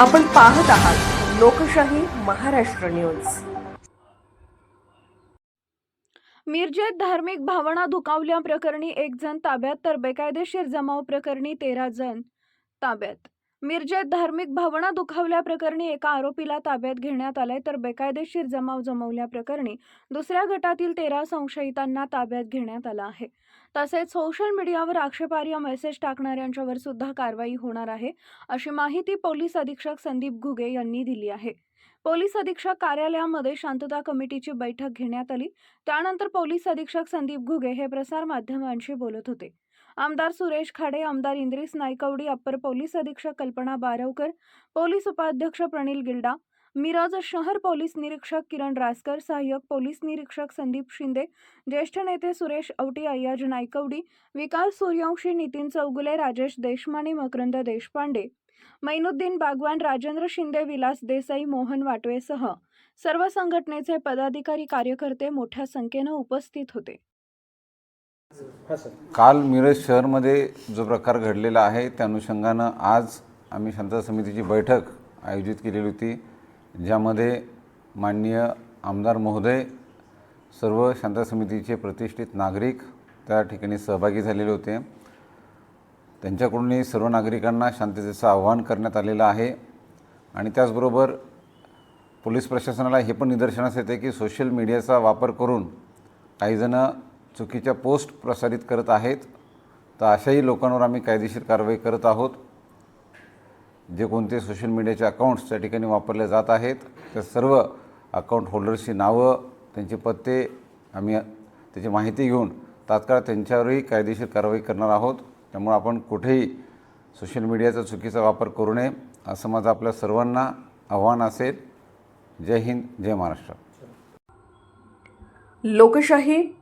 आपण पाहत आहात लोकशाही महाराष्ट्र न्यूज. मिरजेत धार्मिक भावना दुखावल्याप्रकरणी एक जण ताब्यात तर बेकायदेशीर जमाव प्रकरणी तेरा जण ताब्यात. मिरजेत धार्मिक भावना दुखावल्याप्रकरणी एका आरोपीला ताब्यात घेण्यात आले तर बेकायदेशीर जमाव जमवल्याप्रकरणी दुसऱ्या गटातील तेरा संशयितांना ताब्यात घेण्यात आला आहे. तसेच सोशल मीडियावर आक्षेपार्ह मेसेज टाकणाऱ्यांच्यावर सुद्धा कारवाई होणार आहे अशी माहिती पोलीस अधीक्षक संदीप घुगे यांनी दिली आहे. पोलीस अधीक्षक कार्यालयामध्ये शांतता कमिटीची बैठक घेण्यात आली त्यानंतर पोलीस अधीक्षक संदीप घुगे हे प्रसार माध्यमांशी बोलत होते. आमदार सुरेश खाडे आमदार इंद्रिस नायकवडी अप्पर पोलीस अधीक्षक कल्पना बारवकर पोलीस उपाध्यक्ष प्रणिल गिल्डा मिरज शहर पोलीस निरीक्षक किरण रासकर सहाय्यक पोलीस निरीक्षक संदीप शिंदे ज्येष्ठ नेते सुरेश औटी अय्याज नायकवडी विकास सूर्यवंशी नितीन चौगुले राजेश देशमाने मकरंद देशपांडे मैनुद्दीन बागवान राजेंद्र शिंदे विलास देसाई मोहन वाटवेसह सर्व संघटनेचे पदाधिकारी कार्यकर्ते मोठ्या संख्येनं उपस्थित होते. काल मिरज शहरमध्ये जो प्रकार घडलेला आहे त्या अनुषंगानं आज आम्ही शांतता समितीची बैठक आयोजित केलेली होती ज्यामध्ये माननीय आमदार महोदय सर्व शांतता समितीचे प्रतिष्ठित नागरिक त्या ठिकाणी सहभागी झालेले होते. त्यांच्याकडूनही सर्व नागरिकांना शांततेचं आव्हान करण्यात आलेलं आहे. आणि त्याचबरोबर पोलीस प्रशासनाला हे पण निदर्शनास येते की सोशल मीडियाचा वापर करून काहीजणं चुकीच्या पोस्ट प्रसारित करत आहेत तर अशाही लोकांवर आम्ही कायदेशीर कारवाई करत आहोत. जे कोणते सोशल मीडियाचे अकाउंट्स त्या ठिकाणी वापरले जात आहेत त्या सर्व अकाउंट होल्डर्सची नावं त्यांचे पत्ते आम्ही त्याची माहिती घेऊन तात्काळ त्यांच्यावरही कायदेशीर कारवाई करणार आहोत. त्यामुळे आपण कुठेही सोशल मीडियाचा चुकीचा वापर करू नये असं माझं आपल्या सर्वांना आव्हान असेल. जय हिंद जय महाराष्ट्र. लोकशाही